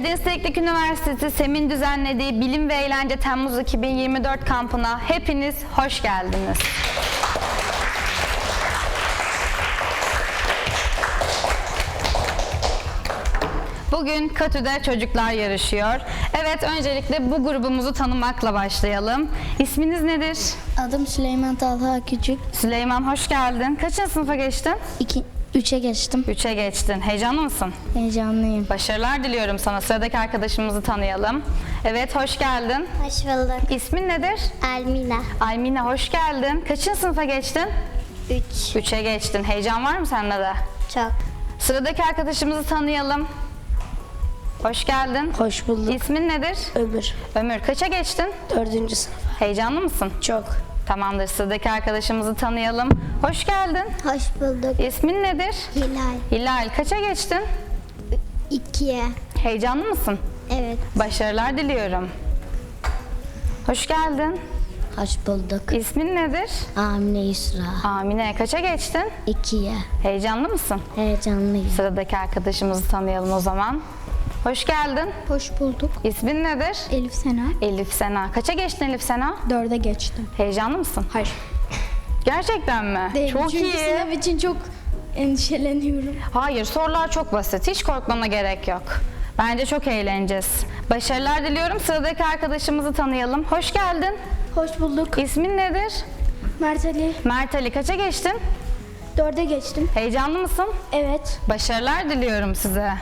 Karadeniz Teknik Üniversitesi SEM'in düzenlediği Bilim ve Eğlence Temmuz 2024 kampına hepiniz hoş geldiniz. Bugün Katü'de çocuklar yarışıyor. Evet, öncelikle bu grubumuzu tanımakla başlayalım. İsminiz nedir? Adım Süleyman Talha Küçük. Süleyman, hoş geldin. Kaçıncı sınıfa geçtin? 2 3'e geçtim. 3'e geçtin. Heyecanlı mısın? Heyecanlıyım. Başarılar diliyorum sana. Sıradaki arkadaşımızı tanıyalım. Evet, hoş geldin. Hoş bulduk. İsmin nedir? Almila. Aymine, hoş geldin. Kaçıncı sınıfa geçtin? 3. 3'e geçtin. Heyecan var mı sende de? Çok. Sıradaki arkadaşımızı tanıyalım. Hoş geldin. Hoş bulduk. İsmin nedir? Ömür. Ömür, kaça geçtin? 4. sınıf. Heyecanlı mısın? Çok. Tamamdır. Sıradaki arkadaşımızı tanıyalım. Hoş geldin. Hoş bulduk. İsmin nedir? Hilal. Hilal, kaça geçtin? 2'ye. Heyecanlı mısın? Evet. Başarılar diliyorum. Hoş geldin. Hoş bulduk. İsmin nedir? Amine Yusra. Amine, kaça geçtin? 2'ye. Heyecanlı mısın? Heyecanlıyım. Sıradaki arkadaşımızı tanıyalım o zaman. Hoş geldin. Hoş bulduk. İsmin nedir? Elif Sena. Elif Sena. Kaça geçtin Elif Sena? 4'e geçtim. Heyecanlı mısın? Hayır. Gerçekten mi? Çok Çünkü iyi. sınav için çok endişeleniyorum. Hayır, sorular çok basit. Hiç korkmana gerek yok. Bence çok eğleneceğiz. Başarılar diliyorum. Sıradaki arkadaşımızı tanıyalım. Hoş geldin. Hoş bulduk. İsmin nedir? Mert Ali. Mert Ali. Kaça geçtin? 4'e geçtim. Heyecanlı mısın? Evet. Başarılar diliyorum size.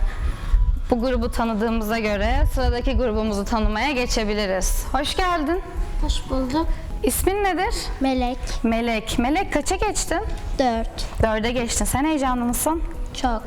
Bu grubu tanıdığımıza göre sıradaki grubumuzu tanımaya geçebiliriz. Hoş geldin. Hoş bulduk. İsmin nedir? Melek. Melek. Melek kaça geçtin? 4. Dörde geçtin. Sen heyecanlı mısın? Çok.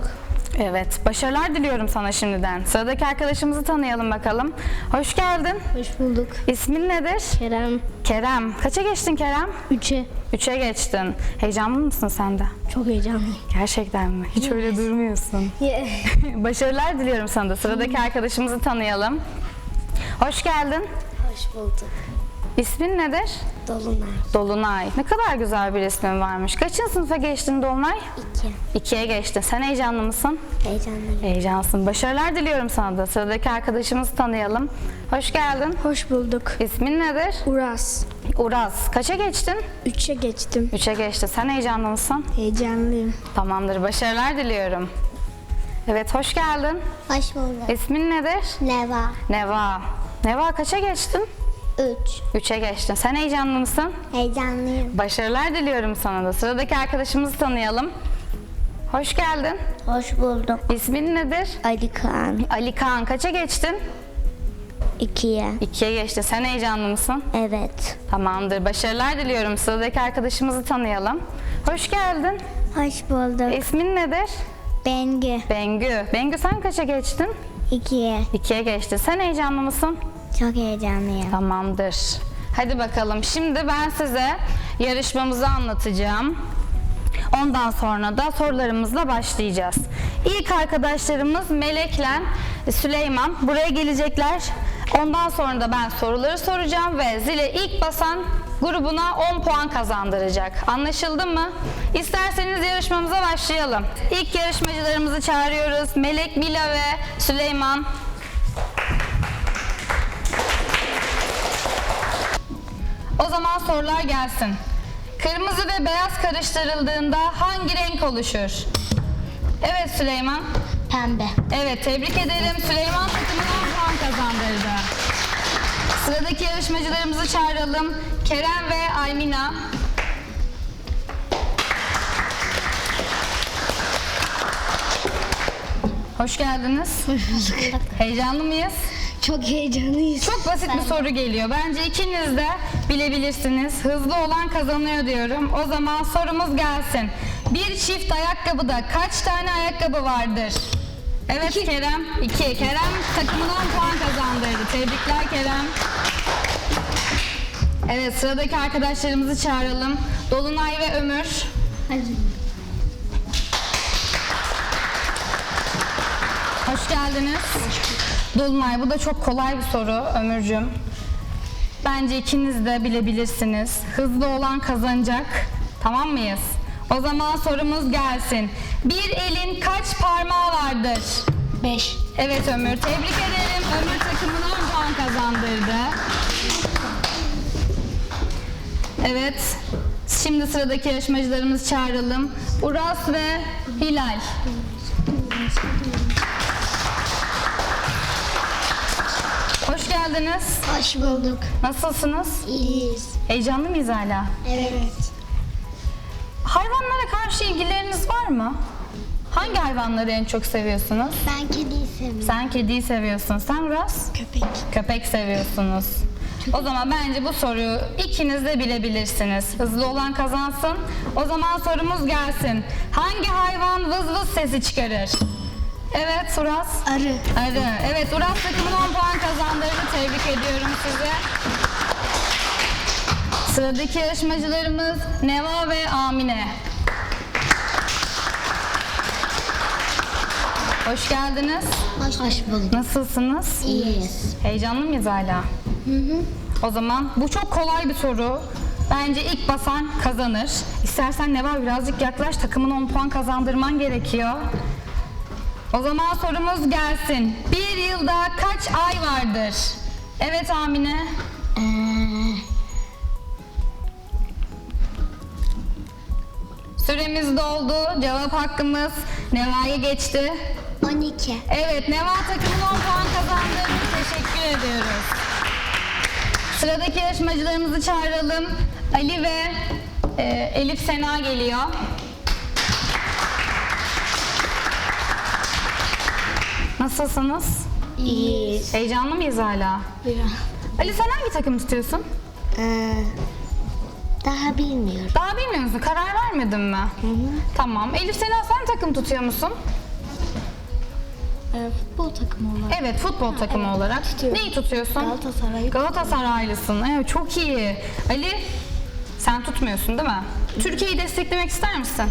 Evet. Başarılar diliyorum sana şimdiden. Sıradaki arkadaşımızı tanıyalım bakalım. Hoş geldin. Hoş bulduk. İsmin nedir? Kerem. Kerem. Kaça geçtin Kerem? 3'e. Üçe geçtin. Heyecanlı mısın sen de? Çok heyecanlıyım. Gerçekten mi? Hiç öyle durmuyorsun. Başarılar diliyorum sana da. Sıradaki arkadaşımızı tanıyalım. Hoş geldin. Hoş bulduk. İsmin nedir? Dolunay. Dolunay. Ne kadar güzel bir ismin varmış. Kaçıncı sınıfa geçtin Dolunay? 2. İkiye geçtin. Sen heyecanlı mısın? Heyecanlıyım. Heyecansın. Başarılar diliyorum sana da. Sıradaki arkadaşımızı tanıyalım. Hoş geldin. Hoş bulduk. İsmin nedir? Uras. Uraz. Kaça geçtin? 3'e geçtim. Üçe geçti. Sen heyecanlı mısın? Heyecanlıyım. Tamamdır. Başarılar diliyorum. Evet, hoş geldin. Hoş bulduk. İsmin nedir? Neva. Neva. Neva kaça geçtin? 3. Üçe geçtin. Sen heyecanlı mısın? Heyecanlıyım. Başarılar diliyorum sana da. Sıradaki arkadaşımızı tanıyalım. Hoş geldin. Hoş bulduk. İsmin nedir? Ali Kaan. Ali Kaan. Kaça geçtin? 2'ye. İkiye geçtin. Sen heyecanlı mısın? Evet. Tamamdır. Başarılar diliyorum. Sıradaki arkadaşımızı tanıyalım. Hoş geldin. Hoş bulduk. İsmin nedir? Bengü. Bengü. Bengü sen kaça geçtin? 2'ye. İkiye geçti. Sen heyecanlı mısın? Çok heyecanlıyım. Tamamdır. Hadi bakalım. Şimdi ben size yarışmamızı anlatacağım. Ondan sonra da sorularımızla başlayacağız. İlk arkadaşlarımız Melek'le Süleyman buraya gelecekler. Ondan sonra da ben soruları soracağım ve zile ilk basan grubuna 10 puan kazandıracak. Anlaşıldı mı? İsterseniz yarışmamıza başlayalım. İlk yarışmacılarımızı çağırıyoruz. Melek, Mila ve Süleyman. O zaman sorular gelsin. Kırmızı ve beyaz karıştırıldığında hangi renk oluşur? Evet Süleyman. Pembe. Evet tebrik ederim. Süleyman takımına puan kazandırdı. Sıradaki yarışmacılarımızı çağıralım. Kerem ve Aymina. Hoş geldiniz. Heyecanlı mıyız? Çok heyecanlıyız. Çok basit bir soru geliyor. Bence ikiniz de bilebilirsiniz. Hızlı olan kazanıyor diyorum. O zaman sorumuz gelsin. Bir çift ayakkabıda kaç tane ayakkabı vardır? Evet Kerem. iki. Kerem takımından puan kazandırdı. Tebrikler Kerem. Evet sıradaki arkadaşlarımızı çağıralım. Dolunay ve Ömür. Hadi. Hoş geldiniz. Dolunay bu da çok kolay bir soru Ömürcüm. Bence ikiniz de bilebilirsiniz. Hızlı olan kazanacak. Tamam mıyız? O zaman sorumuz gelsin. Bir elin kaç parmağı vardır? 5. Evet Ömür, tebrik ederim. Ömür takımına 10 puan kazandırdı. Evet, şimdi sıradaki yarışmacılarımızı çağıralım. Uras ve Hilal. Geldiniz. Hoş bulduk. Nasılsınız? İyiyiz. Heyecanlı mıyız hala? Evet. Hayvanlara karşı ilgileriniz var mı? Hangi hayvanları en çok seviyorsunuz? Ben kediyi seviyorum. Sen kediyi seviyorsun. Sen Uras? Köpek. Köpek seviyorsunuz. O zaman bence bu soruyu ikiniz de bilebilirsiniz. Hızlı olan kazansın. O zaman sorumuz gelsin. Hangi hayvan vız vız sesi çıkarır? Evet Uras. Arı. Arı. Evet Uras takımın 10 puan kazandırdı. Tebrik ediyorum sizi. Sıradaki yarışmacılarımız Neva ve Amine. Hoş geldiniz. Hoş, Hoş bulduk. Nasılsınız? İyiyiz. Heyecanlı mıyız hala? Hı hı. O zaman bu çok kolay bir soru. Bence ilk basan kazanır. İstersen Neva birazcık yaklaş. Takımın 10 puan kazandırman gerekiyor. O zaman sorumuz gelsin. Bir yılda kaç ay vardır? Evet Amine. Ee, Süremiz doldu. Cevap hakkımız Neva'ya geçti. 12. Evet, Neva takımın 10 puan kazandığını teşekkür ediyoruz. Sıradaki yarışmacılarımızı çağıralım. Ali ve e, Elif Sena geliyor. Nasılsınız? İyiyiz. Heyecanlı mıyız hala? Biraz. Ali sen hangi takım tutuyorsun? Ee, daha bilmiyorum. Daha bilmiyor musun? Karar vermedin mi? Hı hı. Tamam. Elif Sena sen takım tutuyor musun? Ee, futbol takımı olarak. Evet, futbol takımı olarak. tutuyorum. Neyi tutuyorsun? Galatasaray. Galatasaraylısın. Evet çok iyi. Ali sen tutmuyorsun değil mi? Türkiye'yi desteklemek ister misin?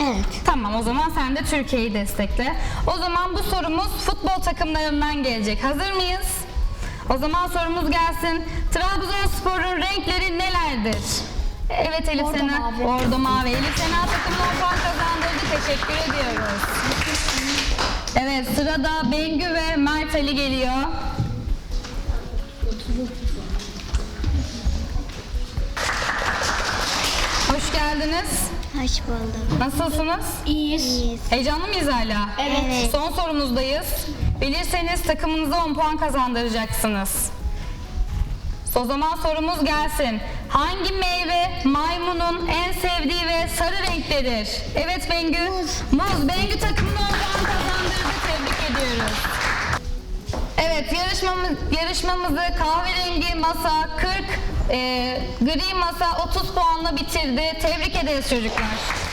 Evet. Tamam o zaman sen de Türkiye'yi destekle. O zaman bu sorumuz futbol takımlarından gelecek. Hazır mıyız? O zaman sorumuz gelsin. Trabzonspor'un renkleri nelerdir? Evet Elif Bordo Sena. mavi. Bordo mavi. Elif Sena takımına 10 puan kazandırdı. Teşekkür ediyoruz. Evet sırada Bengü ve Mert Ali geliyor. Hoş geldiniz. Hoş bulduk. Nasılsınız? İyiyiz. İyiyiz. Heyecanlı mıyız hala? Evet. Son sorumuzdayız. Bilirseniz takımınıza 10 puan kazandıracaksınız. O zaman sorumuz gelsin. Hangi meyve maymunun en sevdiği ve sarı renktedir? Evet Bengü. Muz. Muz. Bengü takımına 10 puan kazandırdı. Tebrik ediyoruz. Evet yarışmamız, yarışmamızı kahverengi masa 40, e, gri masa 30 puanla bitirdi. Tebrik ederiz çocuklar.